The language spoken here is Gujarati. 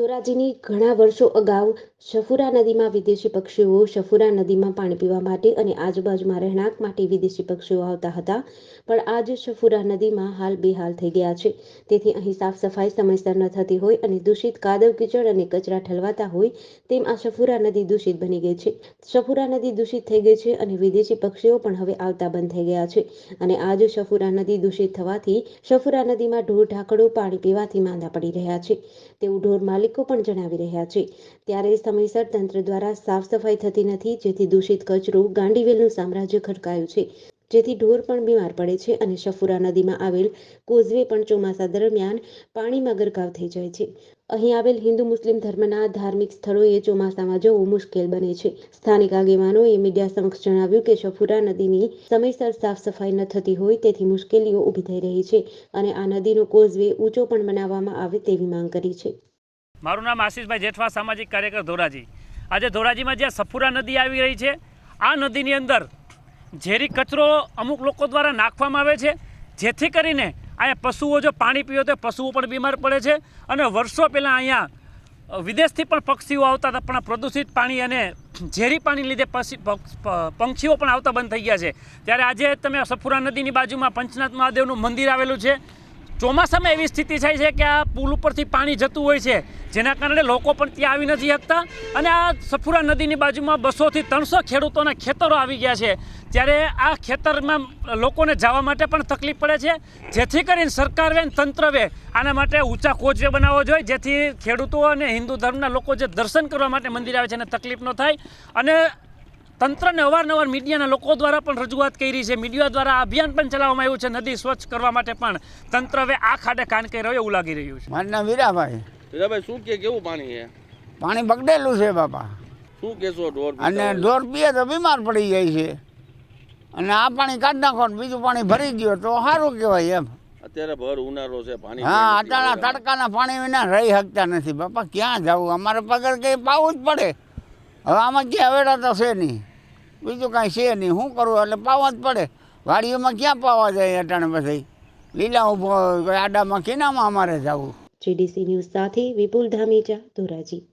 ધોરાજીની ઘણા વર્ષો અગાઉ શફુરા નદીમાં વિદેશી પક્ષીઓ શફુરા નદીમાં પાણી પીવા માટે અને આજુબાજુમાં રહેણાંક માટે વિદેશી પક્ષીઓ આવતા હતા. પણ આજ શફુરા નદીમાં હાલ બેહાલ થઈ ગયા છે. તેથી અહીં સાફ સફાઈ સમયસર ન થતી હોય અને દૂષિત કાદવ કીચડ અને કચરા ઠલવાતા હોય તેમ આ શફુરા નદી દૂષિત બની ગઈ છે. શફુરા નદી દૂષિત થઈ ગઈ છે અને વિદેશી પક્ષીઓ પણ હવે આવતા બંધ થઈ ગયા છે. અને આજ શફુરા નદી દૂષિત થવાથી શફુરા નદીમાં ઢોર ઢાંકડો પાણી પીવાથી માંદા પડી રહ્યા છે. તેવું ઢોર માલિકો પણ જણાવી રહ્યા છે. ત્યારે સમયસર તંત્ર દ્વારા સાફ સફાઈ થતી નથી, જેથી દૂષિત કચરો ગાંડીવેલનું સામ્રાજ્ય ખડકાયું છે. જેથી ઢોર પણ બીમાર પડે છે અને શફુરા નદીમાં આવેલ કોઝવે પણ ચોમાસા દરમિયાન પાણીમાં ગરકાવ થઈ જાય છે. અહીં આવેલ હિન્દુ મુસ્લિમ ધર્મના ધાર્મિક સ્થળોએ ચોમાસામાં જવું મુશ્કેલ બને છે. સ્થાનિક આગેવાનોએ મીડિયા સમક્ષ જણાવ્યું કે શફુરા નદીની સમયસર સાફ સફાઈ ન થતી હોય તેથી મુશ્કેલીઓ ઊભી થઈ રહી છે અને આ નદીનો કોઝવે ઊંચો પણ બનાવવામાં આવે તેવી માંગ કરી છે. મારું નામ આશીષભાઈ જેઠવા, સામાજિક કાર્યકર ધોરાજી. આજે ધોરાજીમાં જ્યાં સફુરા નદી આવી રહી છે, આ નદીની અંદર ઝેરી કચરો અમુક લોકો દ્વારા નાખવામાં આવે છે, જેથી કરીને અહીંયા પશુઓ જો પાણી પીવે તો પશુઓ પણ બીમાર પડે છે અને વર્ષો પહેલાં અહીંયા વિદેશથી પણ પક્ષીઓ આવતા હતા, પણ પ્રદૂષિત પાણી અને ઝેરી પાણી લીધે પંખીઓ પણ આવતા બંધ થઈ ગયા છે. ત્યારે આજે તમે સફુરા નદીની બાજુમાં પંચનાથ મહાદેવનું મંદિર આવેલું છે. ચોમાસામાં એવી સ્થિતિ થાય છે કે આ પુલ ઉપરથી પાણી જતું હોય છે, જેના કારણે લોકો પણ ત્યાં આવી નથી શકતા. અને આ સફુરા નદીની બાજુમાં બસોથી ત્રણસો ખેડૂતોના ખેતરો આવી ગયા છે. ત્યારે આ ખેતરમાં લોકોને જવા માટે પણ તકલીફ પડે છે. જેથી કરીને સરકાર તંત્રવે આના માટે ઊંચા કોચવે બનાવવો જોઈએ. જેથી ખેડૂતો અને હિન્દુ ધર્મના લોકો જે દર્શન કરવા માટે મંદિર આવે છે એને તકલીફ ન થાય. અને તંત્રને અવારનવાર મીડિયાના લોકો દ્વારા પણ રજૂઆત કરી છે. મીડિયા દ્વારા અભિયાન પણ ચલાવવામાં આવ્યું છે. નદી સ્વચ્છ કરવા માટે પણ તંત્ર હવે આ ખાડે કાન કરી રહ્યો એવું લાગી રહ્યું છે. મારું નામ વીરાભાઈ. વીરાભાઈ શું કે કેવું પાણી છે? પાણી બગડેલું છે બાપા. શું કેશો ઢોર અને ઢોર પીએ તો બીમાર પડી જાય છે. અને આ પાણી કાઢી નાખો ને બીજું પાણી ભરી ગયો તો સારું કહેવાય એમ. અત્યારે ભર ઉનાળો છે પાણી હા. અટાણા તડકાના પાણી વિના રહી શકતા નથી. બાપા ક્યાં જવું? અમારે પગાર કંઈ પાવું જ પડે. હવે આમાં ક્યાં વેડા તો છે નહીં. બીજું કાંઈ છે નહીં. શું કરવું એટલે પાવા જ પડે. વાડીઓમાં ક્યાં પાવા જાય અટાણે પછી? લીલા ઊભો, આડામાં કિનામાં અમારે જવું? જીડીસી ન્યૂઝ સાથે વિપુલ ધામેચા ધોરાજી.